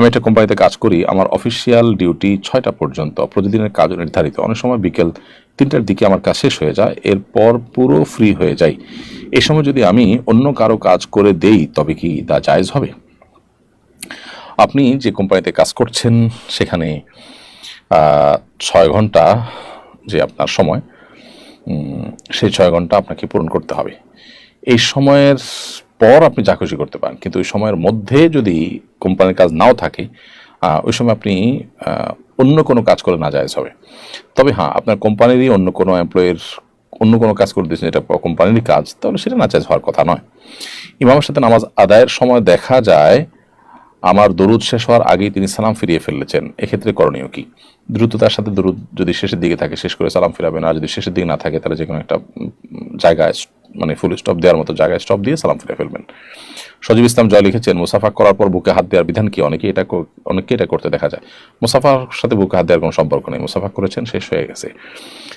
আমি একটা কোম্পানিতে কাজ করি, আমার অফিসিয়াল ডিউটি ছয়টা পর্যন্ত, প্রতিদিনের কাজ নির্ধারিত। অনেক সময় বিকেল তিনটার দিকে আমার কাজ শেষ হয়ে যায়, এরপর পুরো ফ্রি হয়ে যাই। এই সময় যদি আমি অন্য কারও কাজ করে দেই, তবে কি তা জায়েজ হবে? আপনি যে কোম্পানিতে কাজ করছেন, সেখানে ছয় ঘণ্টা যে আপনার সময় সেই ছয় ঘণ্টা আপনাকে পূরণ করতে হবে। এই সময়ের পর আপনি যা খুশি করতে পারেন। কিন্তু ওই সময়ের মধ্যে যদি কোম্পানির কাজ নাও থাকে ওই সময় আপনি অন্য কোনো কাজ করে না জায়েজ হবে। তবে হ্যাঁ আপনার কোম্পানিরই অন্য কোনো এমপ্লয়ের অন্য কোনো কাজ করে দিয়েছেন এটা কোম্পানিরই কাজ, তাহলে সেটা না জায়েজ হওয়ার কথা নয়। ইমামের সাথে নামাজ আদায়ের সময় দেখা যায়, আমার দরুদ শেষ হওয়ার আগেই তিনি সালাম ফিরিয়ে ফেলেছেন। এক্ষেত্রে করণীয় কি? দ্রুততার সাথে দরুদ যদি শেষের দিকে থাকে, শেষ করে সালাম ফিরাবেন। আর যদি শেষের দিকে না থাকে, তাহলে যে কোনো একটা জায়গায় মানে ফুল স্টপ দেওয়ার মতো জায়গায় স্টপ দিয়ে সালাম ফিরে ফেলবেন। সজীব ইসলাম জয় লিখেছেন, মুসাফা করার পর বুকে হাত দেওয়ার বিধান কি? অনেকে এটা অনেকে এটা করতে দেখা যায়। মুসাফার সাথে বুকে হাত দেওয়ার কোনো সম্পর্ক নেই। মুসাফা করেছেন, শেষ হয়ে গেছে।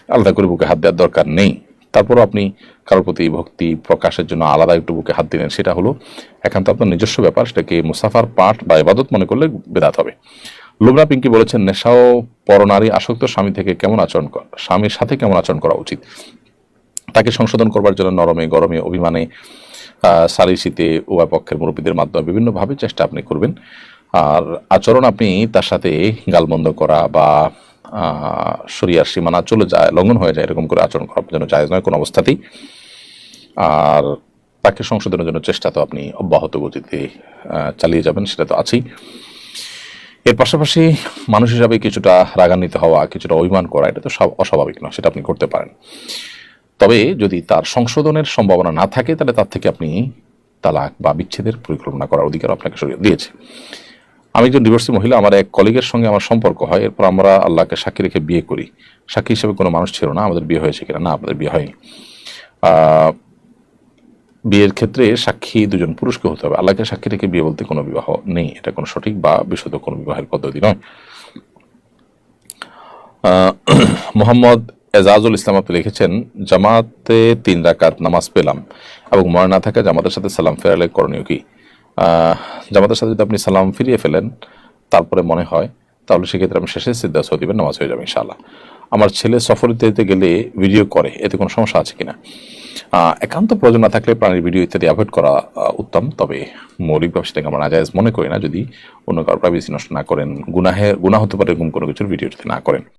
আলাদা করে বুকে হাত দেওয়ার দরকার নেই। তারপরও আপনি কারোর প্রতি ভক্তি প্রকাশের জন্য আলাদা একটু বুকে হাত দিলেন, সেটা হলো একান্ত আপনার নিজস্ব ব্যাপার, সেটাকে মুসাফার পাঠ বা ইবাদত মনে করলে বেদাত হবে। লুবনা পিঙ্কি বলেছেন নেশাও পরনারী আসক্ত স্বামী থেকে কেমন আচরণ স্বামীর সাথে কেমন আচরণ করা উচিত? তাকে সংশোধন করবার জন্য নরমে গরমে অভিমানে সালিসিতে উভয় পক্ষের মুরব্বীদের মাধ্যমে বিভিন্নভাবে চেষ্টা আপনি করবেন। আর আচরণ আপনি তার সাথে গালমন্দ করা বা সরিয়ার সীমানা চলে যায়, লঙ্ঘন হয়ে যায়, এরকম করে আচরণ করার জন্য জায়েজ নয় কোনো অবস্থাতেই। আর তাকে সংশোধনের জন্য চেষ্টা তো আপনি অব্যাহত গতিতে চালিয়ে যাবেন, সেটা তো আছেই। এর পাশাপাশি মানুষ হিসাবে কিছুটা রাগান্বিত হওয়া, কিছুটা অভিমান করা, এটা তো সব অস্বাভাবিক নয়, সেটা আপনি করতে পারেন। তবে যদি তার সংশোধনের সম্ভাবনা না থাকে, তাহলে তার থেকে আপনি তালাক বা বিচ্ছেদের পরিকল্পনা করার অধিকার আপনাকে দিয়েছে। আমি একজন ডিভোর্সি মহিলা, আমার এক কলিগের সঙ্গে আমার সম্পর্ক হয়, এরপর আমরা আল্লাহকে সাক্ষী রেখে বিয়ে করি। সাক্ষী হিসেবে কোনো মানুষ ছিল না, আমাদের বিয়ে হয়েছে কিনা? না, আমাদের বিয়ে হয়নি। বিয়ের ক্ষেত্রে সাক্ষী দুজন পুরুষকে হতে হবে। আল্লাহকে সাক্ষী রেখে বিয়ে বলতে কোনো বিবাহ নেই। এটা কোনো সঠিক বা বিশুদ্ধ কোনো বিবাহের পদ্ধতি নয়। মোহাম্মদ এজাজুল ইসলাম আপনি লিখেছেন, জামাতে তিন রাকাত নামাজ পেলাম এবং মনে না থাকে জামাতের সাথে সালাম ফেরালে করণীয় কি? জামাতের সাথে যদি আপনি সালাম ফিরিয়ে ফেলেন, তারপরে মনে হয়, তাহলে সেক্ষেত্রে আমি শেষে সিদ্ধা দিবেন নামাজ হয়ে যাবে, ইনশাআল্লাহ। আমার ছেলে সফরে যেতে গেলে ভিডিও করে, এতে কোনো সমস্যা আছে কিনা? একান্ত প্রয়োজন না থাকলে প্রাণীর ভিডিও ইত্যাদি অ্যাভয়েড করা উত্তম, তবে মৌলিকভাবে সেটাকে আমরা নাজায়জ মনে করি না, যদি অন্য কারও প্রাইভেসি নষ্ট না করেন, গুনাহে, গুনাহ হতে পারে এরকম কোনো কিছুর ভিডিও যদি না করেন।